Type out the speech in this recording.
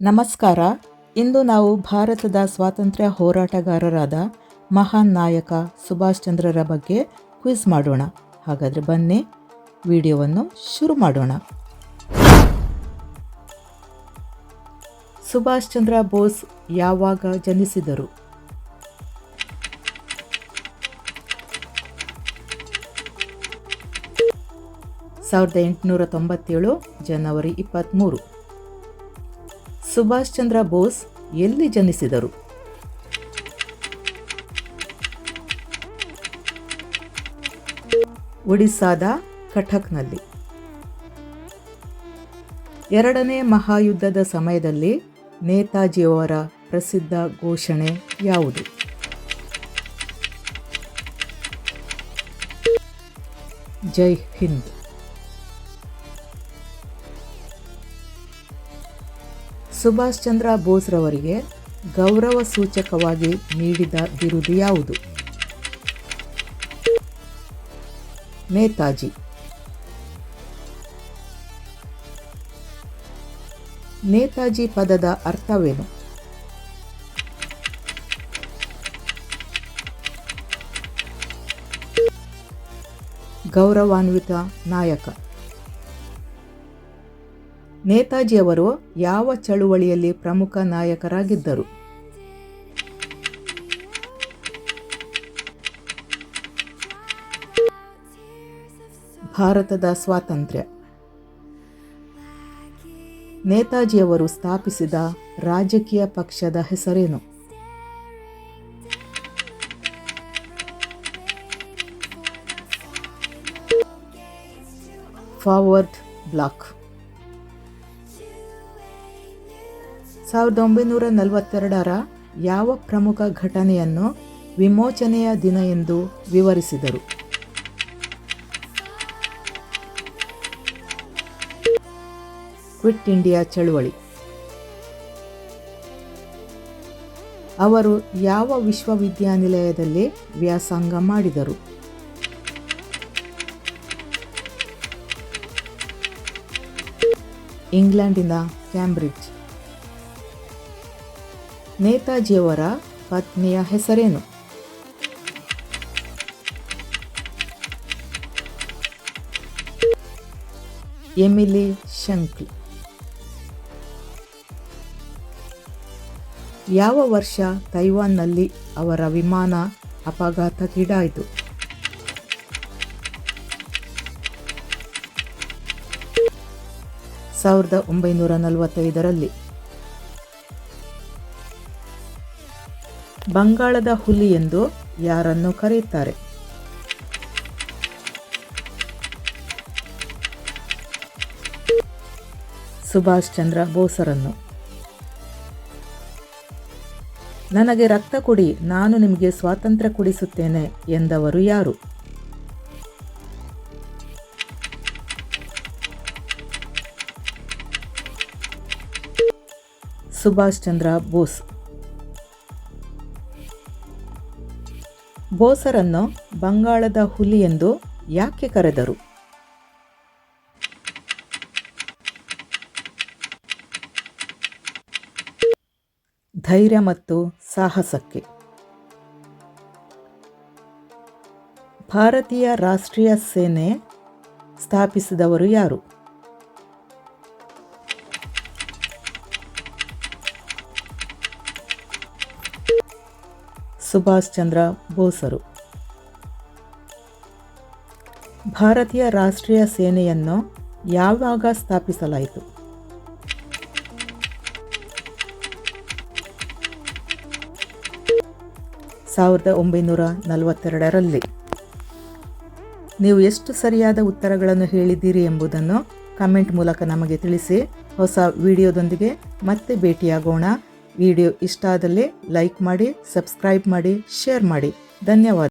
ನಮಸ್ಕಾರ. ಇಂದು ನಾವು ಭಾರತದ ಸ್ವಾತಂತ್ರ್ಯ ಹೋರಾಟಗಾರರಾದ ಮಹಾನ್ ನಾಯಕ ಸುಭಾಷ್ ಚಂದ್ರರ ಬಗ್ಗೆ ಕ್ವಿಜ್ ಮಾಡೋಣ. ಹಾಗಾದರೆ ಬನ್ನಿ, ವಿಡಿಯೋವನ್ನು ಶುರು ಮಾಡೋಣ. ಸುಭಾಷ್ ಚಂದ್ರ ಬೋಸ್ ಯಾವಾಗ ಜನಿಸಿದರು? ಸಾವಿರದ ಎಂಟುನೂರ ತೊಂಬತ್ತೇಳು, ಜನವರಿ ಇಪ್ಪತ್ತ್ಮೂರು ಸುಭಾಷ್ ಚಂದ್ರ ಬೋಸ್ ಎಲ್ಲಿ ಜನಿಸಿದರು? ಒಡಿಸ್ಸಾದ ಕಟಕ್ನಲ್ಲಿ. ಎರಡನೇ ಮಹಾಯುದ್ಧದ ಸಮಯದಲ್ಲಿ ನೇತಾಜಿಯವರ ಪ್ರಸಿದ್ಧ ಘೋಷಣೆ ಯಾವುದು? ಜೈ ಹಿಂದ್. ಸುಭಾಷ್ ಚಂದ್ರ ಬೋಸ್ರವರಿಗೆ ಗೌರವ ಸೂಚಕವಾಗಿ ನೀಡಿದ ಬಿರುದು ಯಾವುದು? ನೇತಾಜಿ. ನೇತಾಜಿ ಪದದ ಅರ್ಥವೇನು? ಗೌರವಾನ್ವಿತ ನಾಯಕ. ನೇತಾಜಿಯವರು ಯಾವ ಚಳುವಳಿಯಲ್ಲಿ ಪ್ರಮುಖ ನಾಯಕರಾಗಿದ್ದರು? ಭಾರತದ ಸ್ವಾತಂತ್ರ್ಯ. ನೇತಾಜಿಯವರು ಸ್ಥಾಪಿಸಿದ ರಾಜಕೀಯ ಪಕ್ಷದ ಹೆಸರೇನು? Forward Bloc. ಸಾವಿರದ ಒಂಬೈನೂರ ನಲವತ್ತೆರಡರ ಯಾವ ಪ್ರಮುಖ ಘಟನೆಯನ್ನು ವಿಮೋಚನೆಯ ದಿನ ಎಂದು ವಿವರಿಸಿದರು. ಕ್ವಿಟ್ ಇಂಡಿಯಾ ಚಳುವಳಿ. ಅವರು ಯಾವ ವಿಶ್ವವಿದ್ಯಾನಿಲಯದಲ್ಲಿ ವ್ಯಾಸಂಗ ಮಾಡಿದರು? ಇಂಗ್ಲೆಂಡಿನ ಕ್ಯಾಂಬ್ರಿಡ್ಜ್ ನೇತಾಜಿಯವರ ಪತ್ನಿಯ ಹೆಸರೇನು? Emily Schenkl. ಯಾವ ವರ್ಷ ತೈವಾನ್ನಲ್ಲಿ ಅವರ ವಿಮಾನ ಅಪಘಾತಕ್ಕೀಡಾಯಿತು? ಸಾವಿರದ ಒಂಬೈನೂರ ನಲವತ್ತೈದರಲ್ಲಿ ಬಂಗಾಳದ ಹುಲಿ ಎಂದು ಯಾರನ್ನು ಕರೆಯುತ್ತಾರೆ? ಸುಭಾಷ್ ಚಂದ್ರ ಬೋಸರನ್ನು. ನನಗೆ ರಕ್ತ ಕೊಡಿ, ನಾನು ನಿಮಗೆ ಸ್ವಾತಂತ್ರ್ಯ ಕೊಡಿಸುತ್ತೇನೆ ಎಂದವರು ಯಾರು? ಸುಭಾಷ್ ಚಂದ್ರ ಬೋಸ್. ಬೋಸರನ್ನು ಬಂಗಾಳದ ಹುಲಿ ಎಂದು ಯಾಕೆ ಕರೆದರು? ಧೈರ್ಯ ಮತ್ತು ಸಾಹಸಕ್ಕೆ. ಭಾರತೀಯ ರಾಷ್ಟ್ರೀಯ ಸೇನೆ ಸ್ಥಾಪಿಸಿದವರು ಯಾರು? ಸುಭಾಷ್ ಚಂದ್ರ ಬೋಸರು. ಭಾರತೀಯ ರಾಷ್ಟ್ರೀಯ ಸೇನೆಯನ್ನು ಯಾವಾಗ ಸ್ಥಾಪಿಸಲಾಯಿತು? ಸಾವಿರದ ಒಂಬೈನೂರ ನಲವತ್ತೆರಡರಲ್ಲಿ. ನೀವು ಎಷ್ಟು ಸರಿಯಾದ ಉತ್ತರಗಳನ್ನು ಹೇಳಿದ್ದೀರಿ ಎಂಬುದನ್ನು ಕಮೆಂಟ್ ಮೂಲಕ ನಮಗೆ ತಿಳಿಸಿ. ಹೊಸ ವಿಡಿಯೋದೊಂದಿಗೆ ಮತ್ತೆ ಭೇಟಿಯಾಗೋಣ. ವಿಡಿಯೋ ಇಷ್ಟ ಆದಲ್ಲಿ ಲೈಕ್ ಮಾಡಿ ಸಬ್ಸ್ಕ್ರೈಬ್ ಮಾಡಿ ಶೇರ್ ಮಾಡಿ. ಧನ್ಯವಾದ.